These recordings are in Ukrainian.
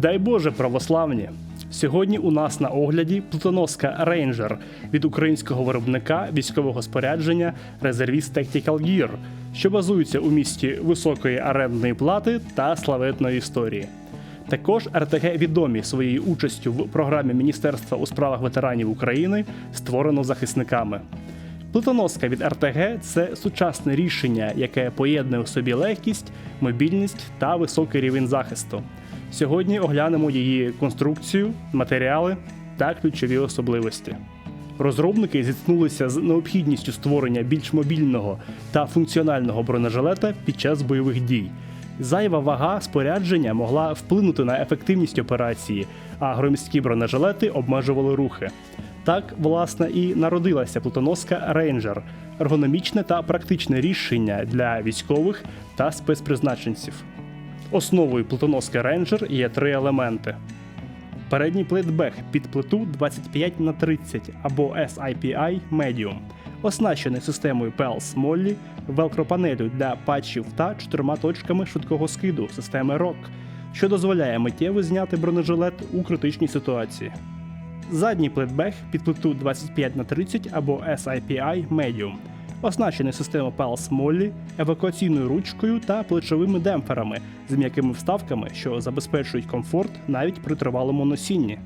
Дай Боже, православні! Сьогодні у нас на огляді плитоноска Ranger від українського виробника військового спорядження Reservist Tactical Gear, що базується у місті високої орендної плати та славетної історії. Також РТГ відомі своєю участю в програмі Міністерства у справах ветеранів України, створено захисниками. Плитоноска від РТГ це сучасне рішення, яке поєднує в собі легкість, мобільність та високий рівень захисту. Сьогодні оглянемо її конструкцію, матеріали та ключові особливості. Розробники зіткнулися з необхідністю створення більш мобільного та функціонального бронежилета під час бойових дій. Зайва вага спорядження могла вплинути на ефективність операції, а громісткі бронежилети обмежували рухи. Так, власне, і народилася плутоноска Ranger – ергономічне та практичне рішення для військових та спецпризначенців. Основою плутоноски Ranger є три елементи. Передній плейтбек під плиту 25 на 30 або SIPI Medium, оснащений системою PELS Molly, велкропанелю для патчів та чотирма точками швидкого скиду системи ROC, що дозволяє миттєво зняти бронежилет у критичній ситуації. Задній плейтбек під плиту 25 на 30 або SIPI Medium, оснащений системою PELS Molly, евакуаційною ручкою та плечовими демпферами з м'якими вставками, що забезпечують комфорт навіть при тривалому носінні.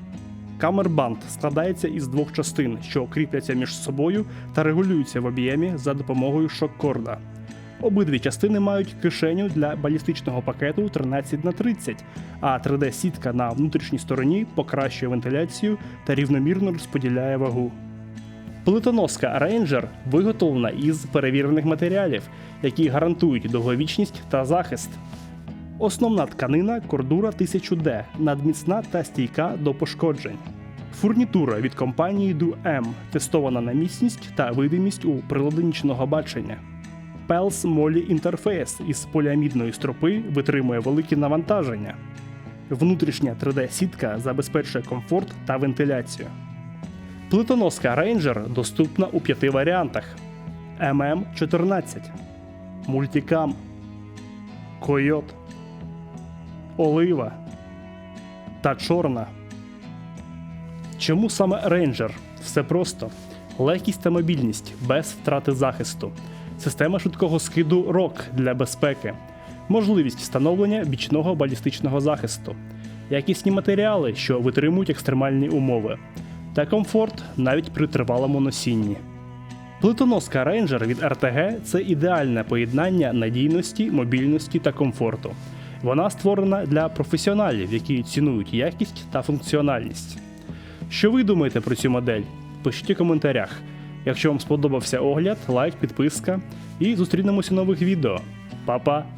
Камербанд складається із двох частин, що кріпляться між собою та регулюються в об'ємі за допомогою шок-корда. Обидві частини мають кишеню для балістичного пакету 13 на 30, а 3D-сітка на внутрішній стороні покращує вентиляцію та рівномірно розподіляє вагу. Плитоноска Ranger виготовлена із перевірених матеріалів, які гарантують довговічність та захист. Основна тканина кордура 1000D, надміцна та стійка до пошкоджень. Фурнітура від компанії DuM, тестована на міцність та видимість у прилади нічного бачення. Pels Molly інтерфейс із поліамідної стропи витримує великі навантаження. Внутрішня 3D-сітка забезпечує комфорт та вентиляцію. Плитоноска Ranger доступна у п'яти варіантах: MM14, Multicam, Койот, Олива та Чорна. Чому саме Ranger? Все просто: легкість та мобільність без втрати захисту, система швидкого скиду ROC для безпеки, можливість встановлення бічного балістичного захисту, якісні матеріали, що витримують екстремальні умови, та комфорт навіть при тривалому носінні. Плитоноска Ranger від RTG – це ідеальне поєднання надійності, мобільності та комфорту. Вона створена для професіоналів, які цінують якість та функціональність. Що ви думаєте про цю модель? Пишіть у коментарях. Якщо вам сподобався огляд, лайк, підписка і зустрінемося у нових відео. Па-па!